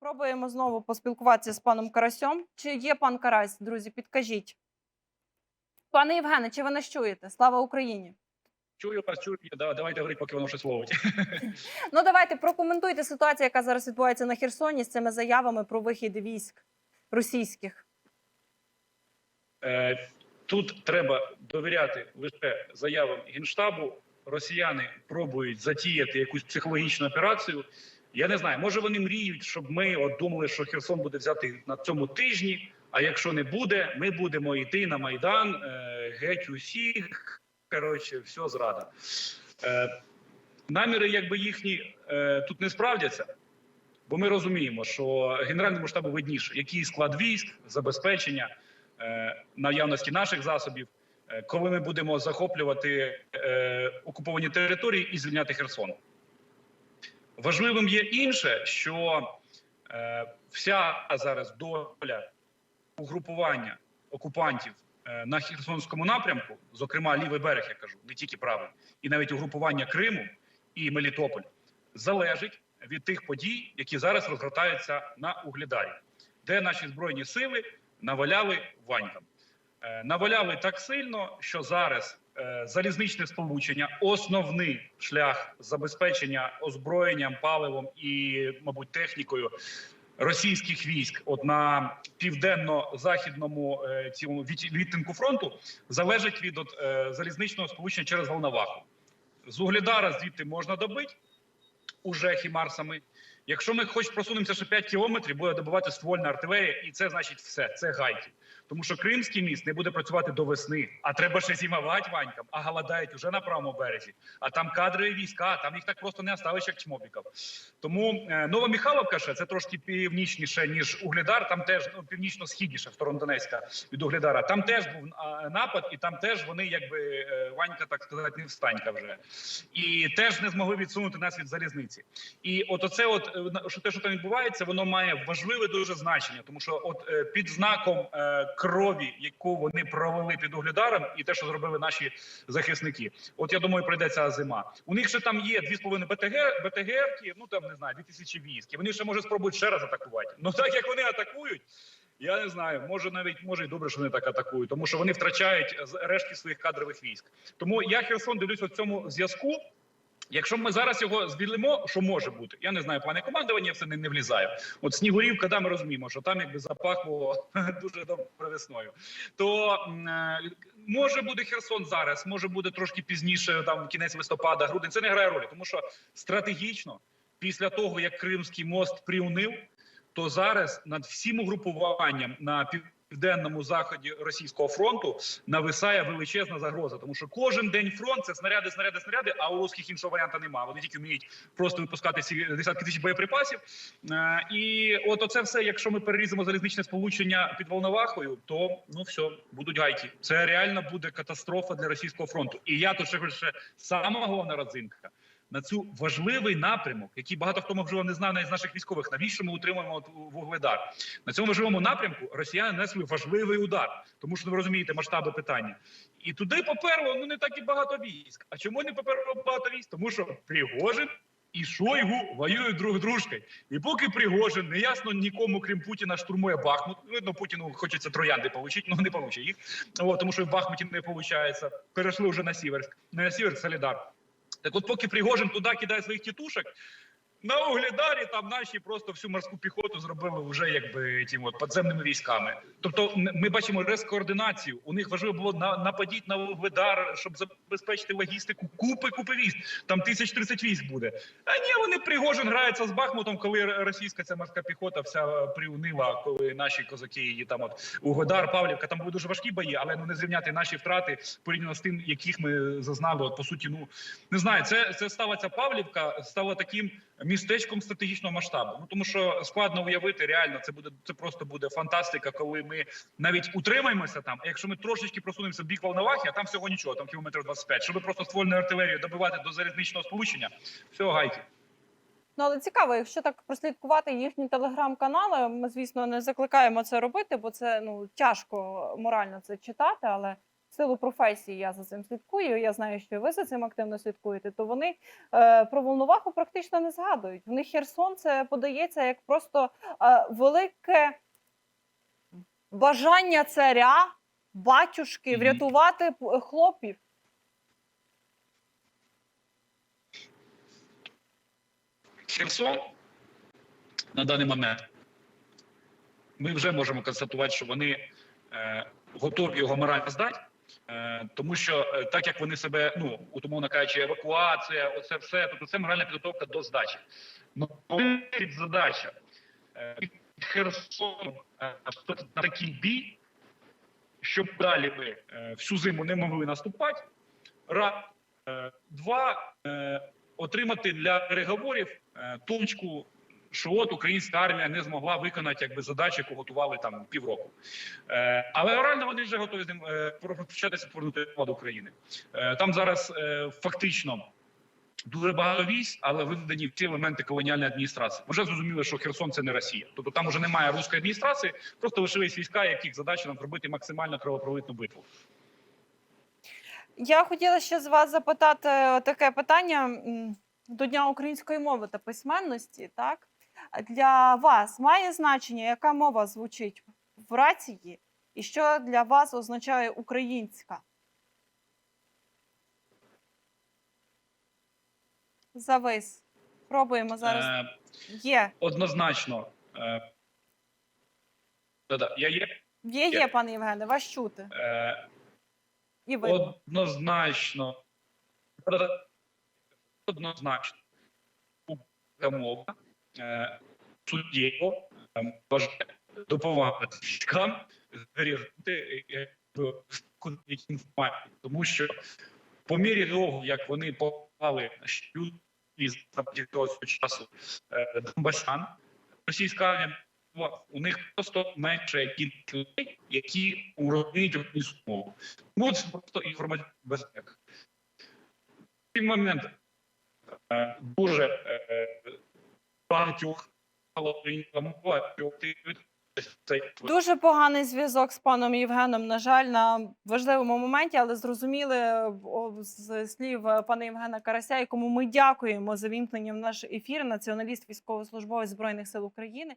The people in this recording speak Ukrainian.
Пробуємо знову поспілкуватися з паном Карасьом. Чи є пан Карась, друзі? Підкажіть. Пане Євгене, чи ви нас чуєте? Слава Україні! Чую вас, чую. Да, давайте говорити, поки воно щось ловить. Ну давайте прокоментуйте ситуацію, яка зараз відбувається на Херсоні з цими заявами про вихід військ російських. Е, Тут треба довіряти лише заявам генштабу. Росіяни пробують затіяти якусь психологічну операцію. Я не знаю, може вони мріють, щоб ми от думали, що Херсон буде взяти на цьому тижні. А якщо не буде, ми будемо йти на майдан е, геть усіх. Коротше, все зрада. Е, наміри, якби їхні е, тут не справдяться. Бо ми розуміємо, що генеральному штабу видніше, який склад військ, забезпечення е, наявності наших засобів, е, коли ми будемо захоплювати е, окуповані території і звільняти Херсон. Важливим є інше, що е, вся зараз доля угрупування окупантів е, на Херсонському напрямку, зокрема лівий берег, я кажу, не тільки правий, і навіть угрупування Криму і Мелітополь, залежить від тих подій, які зараз розгортаються на Угледарі, де наші збройні сили наваляли ванькам. Е, Наваляли так сильно, що зараз залізничне сполучення, основний шлях забезпечення озброєнням, паливом і, мабуть, технікою російських військ, от на південно-західному е, цьому відтинку фронту, залежить від от, е, залізничного сполучення через Волноваху. З Угледара звідти можна добити уже хімарсами. Якщо ми хоч просунемося ще 5 кілометрів, буде добивати ствольна артилерія, і це значить все. Це гайки. Тому що Кримський міст не буде працювати до весни, а треба ще зимувати ванькам, а голодають уже на правому березі. А там кадрові війська, там їх так просто не оставиш, як чмобіків. Тому е, Нова Михайловка ще це трошки північніше, ніж Угледар. Там теж ну, північно-східніше в Донецька від Угледара. Там теж був напад, і там теж вони, якби е, Ванька, так сказати, не встанька вже. І теж не змогли відсунути нас від залізниці. І от оце, от е, що те, що там відбувається, воно має важливе дуже значення, тому що от е, під знаком е, крові, яку вони провели під Угледаром, і те, що зробили наші захисники. От я думаю, прийде ця зима. У них ще там є 2,5 БТГ, БТГ, ну там не знаю, 2000 військ. І вони ще може спробують ще раз атакувати. Ну так як вони атакують. Я не знаю, може навіть може й добре, що вони так атакують, тому що вони втрачають рештки своїх кадрових військ. Тому я Херсон дивлюсь у цьому зв'язку. Якщо ми зараз його звільнимо, що може бути? Я не знаю, плани командування я в це не, не влізаю. От Снігурівка, да, ми розуміємо, що там якби запахло дуже добре весною. То е, може буде Херсон зараз, може буде трошки пізніше, там кінець листопада, грудень. Це не грає ролі, тому що стратегічно, після того як Кримський мост приунив, то зараз над всім угрупуванням на південному заході російського фронту нависає величезна загроза, тому що кожен день фронт це снаряди, снаряди, снаряди. А у русських іншого варіанта немає. Вони тільки вміють просто випускати ці десятки тисяч боєприпасів. Е, І от оце все, якщо ми переріземо залізничне сполучення під Волновахою, то ну все будуть гайки. Це реально буде катастрофа для російського фронту. І я тут ще ще сама головна родзинка. На цю важливий напрямок, який багато хто можливо не знав навіть з наших військових, навіщо ми утримуємо вугледар на цьому важливому напрямку. Росіяни нанесли важливий удар, тому що ви розумієте масштаби питання. І туди поперло ну не так і багато військ. А чому не поперло багато військ? Тому що Пригожин і Шойгу воюють друг з дружкою. І поки Пригожин не ясно нікому, крім Путіна, штурмує Бахмут. Видно, Путіну хочеться троянди отримати, ну не получить їх. От, тому що в Бахмуті не виходить. Перейшли вже на Сіверськ, не на Сіверськ, Солідар. Так от, поки Пригожин туди кидає своїх тітушок, на Угледарі там наші просто всю морську піхоту зробили вже якби тим от підземними військами. Тобто, ми бачимо рескоординацію. У них важливо було на нападіть на Угледар, щоб забезпечити логістику. Купи купи військ. Там тисяч тридцять військ буде. А ні, вони Пригожин грається з Бахмутом, коли російська ця морська піхота вся е, приунила, коли наші козаки її там от Угледар, Павлівка. Там були дуже важкі бої, але ну не зрівняти наші втрати порівняно з тим, яких ми зазнали. От по суті, ну не знаю, це це стала ця Павлівка, стала таким містечком стратегічного масштабу. Ну тому що складно уявити, реально це буде це просто буде фантастика, коли ми навіть утримаємося там. А якщо ми трошечки просунемося в бік Волновахи, а там всього нічого, там кілометрів 25, щоб просто ствольною артилерією добивати до залізничного сполучення, все гайки. Ну але цікаво, якщо так прослідкувати їхні телеграм-канали, ми, звісно, не закликаємо це робити, бо це ну тяжко морально це читати, але силу професії я за цим слідкую. Я знаю, що ви за цим активно слідкуєте. То вони е, про Волноваху практично не згадують. В них Херсон це подається як просто е, велике бажання царя, батюшки врятувати хлопів. Херсон на даний момент ми вже можемо констатувати, що вони е, готові його морально здати. Е, тому що е, так як вони себе, ну умовно кажучи, евакуація, оце все, тобто це моральна підготовка до здачі. Ну задача е, під Херсоном е, на такий бій, щоб далі ми всю зиму не могли наступати. Раз, два отримати для переговорів точку, що от українська армія не змогла виконати якби задачу, яку готували там півроку. Е, але реально вони вже готові з ним е, початися повернути владу України. Е, там зараз е, фактично. Дуже багато військ, але виведені всі елементи колоніальної адміністрації. Вже зрозуміло, що Херсон це не Росія. Тобто там вже немає руської адміністрації, просто лишились війська, яких задача нам зробити максимально кровопролитну битву. Я хотіла ще з вас запитати таке питання до Дня української мови та письменності. Так для вас має значення, яка мова звучить в рації, і що для вас означає українська? Завис. Пробуємо зараз. Е, Є. однозначно. Е, да-да, я є. Є, є, пане Євгене, вас чути. Е, І ви. однозначно. Однозначно. Українська мова е, бажає допомагати військам зберігати е, е, інформацію. Тому що по мірі того, як вони попали із того часу Донбасян, російська армія у них просто менше кількість людей, які розуміють українську мову. Ну, це просто інформаційна безпека. Цей момент дуже багатьох Дуже поганий зв'язок з паном Євгеном. На жаль, на важливому моменті, але зрозуміли з слів пана Євгена Карася, якому ми дякуємо за вімкнення в наш ефір. Націоналіст, військовослужбовець збройних сил України.